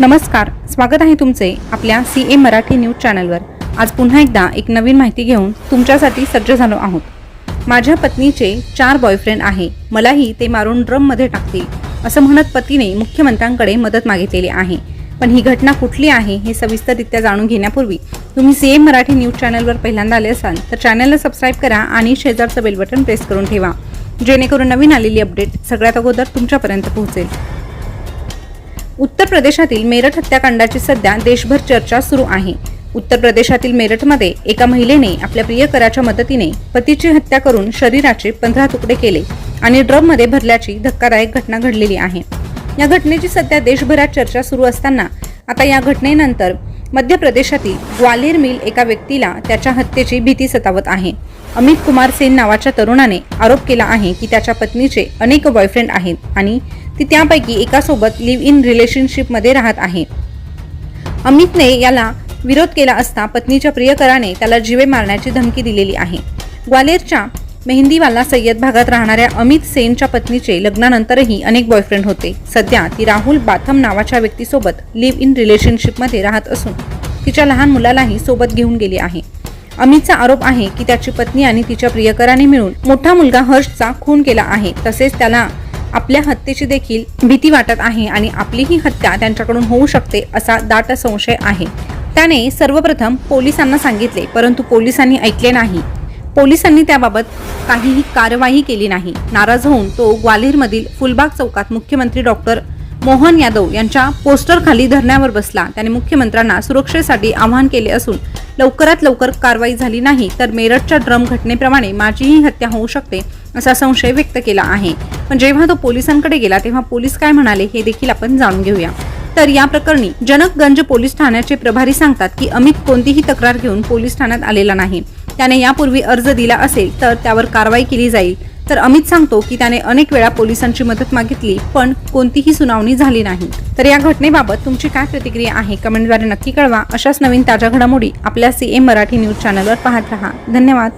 नमस्कार स्वागत आहे तुमचे आपल्या सी ए मराठी न्यूज चॅनलवर. आज पुन्हा एकदा एक नवीन माहिती घेऊन तुमच्यासाठी सज्ज झालो आहोत. माझ्या पत्नीचे चार बॉयफ्रेंड आहे. मलाही ते मारून ड्रममध्ये टाकतील असं म्हणत पतीने मुख्यमंत्र्यांकडे मदत मागितलेली आहे. पण ही घटना कुठली आहे हे सविस्तररित्या जाणून घेण्यापूर्वी तुम्ही सी एम मराठी न्यूज चॅनलवर पहिल्यांदा आले असाल तर चॅनलला सबस्क्राईब करा आणि शेजारचं बेल बटन प्रेस करून ठेवा जेणेकरून नवीन आलेली अपडेट सगळ्यात अगोदर तुमच्यापर्यंत पोहोचेल. उत्तर प्रदेशातील मेरठ हत्याकांडाची सध्या देशभर चर्चा सुरू आहे. उत्तर प्रदेशातील मेरठमध्ये एका महिलेने आपल्या प्रियकराच्या मदतीने पतीची हत्या करून शरीराचे पंधरा तुकडे केले आणि ड्रममध्ये भरल्याची धक्कादायक घटना घडलेली आहे. या घटनेची सध्या देशभरात चर्चा सुरू असताना आता या घटनेनंतर मध्य प्रदेशातील ग्वाल्हेर मिल एका व्यक्तीला त्याच्या हत्येची भीती सतावत आहे. अमित कुमार सेन नावाच्या तरुणाने आरोप केला आहे की त्याच्या पत्नीचे अनेक बॉयफ्रेंड आहेत आणि ती त्यापैकी एकासोबत लिव्ह इन रिलेशनशिपमध्ये राहत आहे. अमितने याला विरोध केला असता पत्नीच्या प्रियकराने त्याला जीवे मारण्याची धमकी दिलेली आहे. ग्वालेरच्या मेहंदीवाला सय्यद भागात राहणाऱ्या अमित सेनच्या पत्नीचे लग्नानंतरही अनेक बॉयफ्रेंड होते. सध्या ती राहुल बाथम नावाच्या व्यक्तीसोबत लिव्ह इन रिलेशनशिपमध्ये राहत असून तिच्या लहान मुलालाही सोबत घेऊन गेली आहे. अमितचा आरोप आहे की त्याची पत्नी आणि तिच्या प्रियकराने मिळून मोठा मुलगा हर्षचा खून केला आहे. तसेच त्याला आपल्या हत्येची देखील भीती वाटत आहे आणि आपली ही हत्या त्यांच्याकडून होऊ शकते असा दाट संशय आहे. त्याने सर्वप्रथम पोलिसांना सांगितले परंतु पोलिसांनी ऐकले नाही. पोलिसांनी त्याबाबत काहीही कारवाई केली नाही. नाराज होऊन तो ग्वाल्हेरमधील फुलबाग चौकात मुख्यमंत्री डॉक्टर मोहन यादव यांच्या पोस्टरखाली धरण्यावर बसला. त्याने मुख्यमंत्र्यांना सुरक्षेसाठी आवाहन केले असून लवकरात लवकर कारवाई झाली नाही तर मेरठच्या ड्रम घटनेप्रमाणे माझीही हत्या होऊ शकते असा संशय व्यक्त केला आहे. पण जेव्हा तो पोलिसांकडे गेला तेव्हा पोलीस काय म्हणाले हे देखील आपण जाणून घेऊया. तर या प्रकरणी जनकगंज पोलीस ठाण्याचे प्रभारी सांगतात की अमित कोणतीही तक्रार घेऊन पोलीस ठाण्यात आलेला नाही. त्याने यापूर्वी अर्ज दिला असेल तर त्यावर कारवाई केली जाईल. तर अमित सांगतो की त्याने अनेक वेळा पोलिसांची मदत मागितली पण कोणतीही सुनावणी झाली नाही. तर या घटनेबाबत तुमची काय प्रतिक्रिया आहे? कमेंटद्वारे नक्की कळवा. अशाच नवीन ताज्या घडामोडी आपल्या सी एम मराठी न्यूज चॅनलवर पाहत रहा. धन्यवाद.